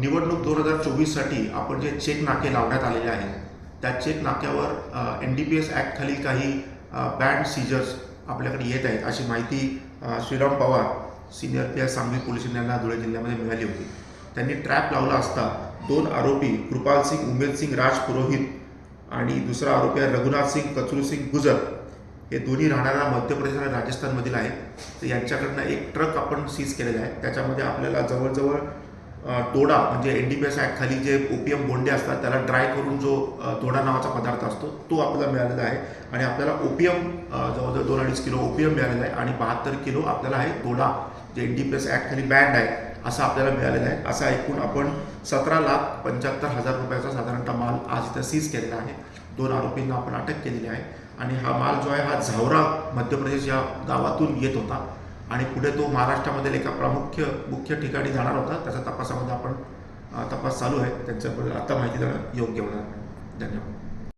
निवडणूक दोन हजार चोवीससाठी आपण जे चेक नाके लावण्यात आलेले आहेत त्या चेक नाक्यावर एन डी पी एस ॲक्टखाली काही बँड सीजर्स आपल्याकडे येत आहेत अशी माहिती Shriram Pawar senior P S Sangli police यांना धुळे जिल्ह्यामध्ये मिळाली होती. त्यांनी ट्रॅप लावला असता दोन आरोपी कृपाल सिंग उमेद सिंग राज पुरोहित आणि दुसरा आरोपी आहे रघुनाथ सिंग कचरू सिंग गुजर. हे दोन्ही राहणाऱ्या मध्य प्रदेश आणि राजस्थानमधील आहेत. तर यांच्याकडनं एक ट्रक आपण सीज केलेला आहे. त्याच्यामध्ये आपल्याला जवळजवळ तोडा म्हणजे एन डी पी एस ॲक्टखाली जे ओपीएम बोंडे असतात त्याला ड्राय करून जो तोडा दोडा नावाचा पदार्थ असतो तो आपल्याला मिळालेला आहे. आणि आपल्याला ओपीएम जवळजवळ दोन अडीच किलो ओपीएम मिळालेला आहे आणि बहात्तर किलो आपल्याला आहे दोडा जे एन डी पी एस ॲक्टखाली बँड आहे असं आपल्याला मिळालेलं आहे. असा एकूण आपण सतरा लाख पंच्याहत्तर हजार रुपयाचा साधारणतः माल आज इथं सीज केलेला आहे. दोन आरोपींना आपण अटक केलेली आहे. आणि हा माल जो आहे हा झावरा मध्य प्रदेश या गावातून येत होता. आणि पुढे तो महाराष्ट्रामधील एका प्रामुख्य मुख्य ठिकाणी जाणार होता. त्याच्या तपासामध्ये आपण तपास चालू आहे. त्यांच्याबद्दल आता माहिती देणं योग्य होणार धन्यवाद.